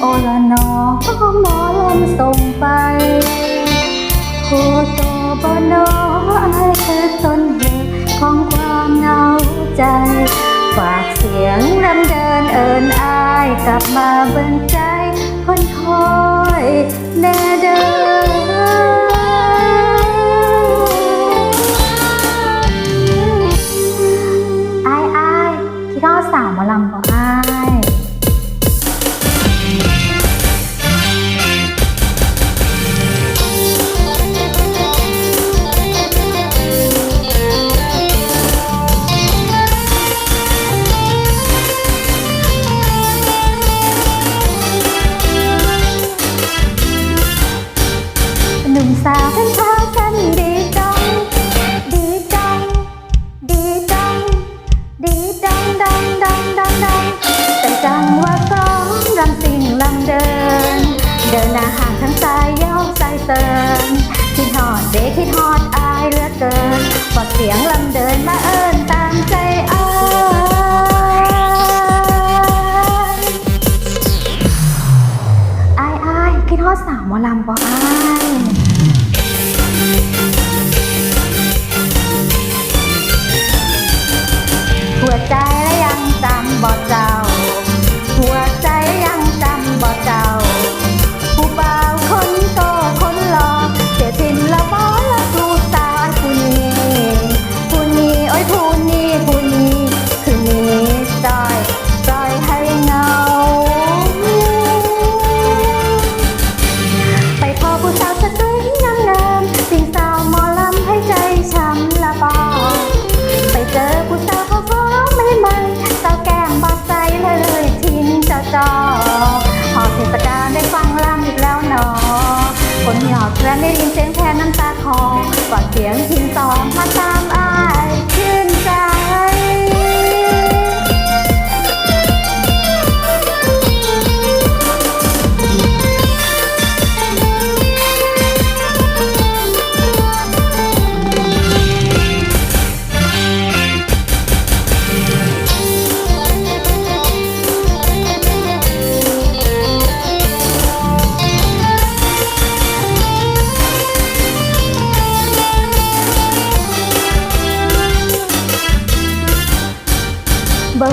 โอละนอหมอลำส่งไปโคโตบนอายคือต้นเหตุของความเหงาใจ ฝากเสียงรำเดินเอินอายกลับมาเบิ่งใจคนคอยแน่เด้ออายอายคิดว่าสาวมาลำบ่ เดินหน้าห่างทั้งสายยกสายเตินคิดฮอดเด็กคิดฮอดอายเหลือเกินปอดเสียงลำเดินมาเอิญตามใจอายอายอายคิดฮอดสาวหมอลำบ่อาย คนหยอกแกรนได้ยินเสียงแทนน้ำตาคลอก่อนเสียงทิ้งสองมาตา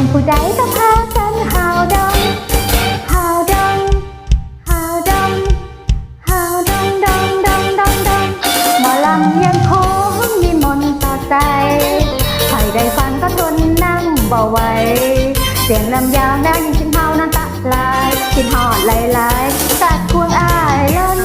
งผู้ใดก็พากันหาวดงหาวดงหาวดงหาวดงดงดงดงดงหมอลำยังคงมีมนต์ต่อใจ ใครได้ฟังก็ทนนั่งบ่ไหวเสียงลำยาวน่ายิ่งชินเฮานั้นตะลายชินหอดหลายๆกัดควงอายล้น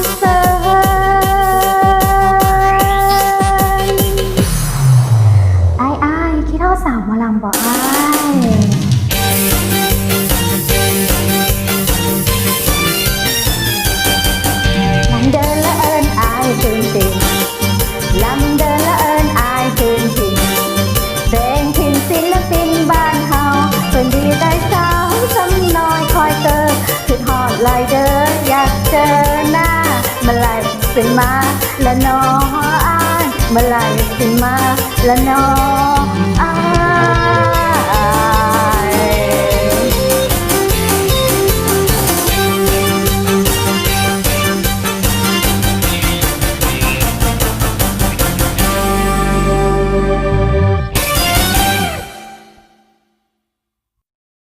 เซิน สิมาและนองอายเมื่อไหรสิมาและนอ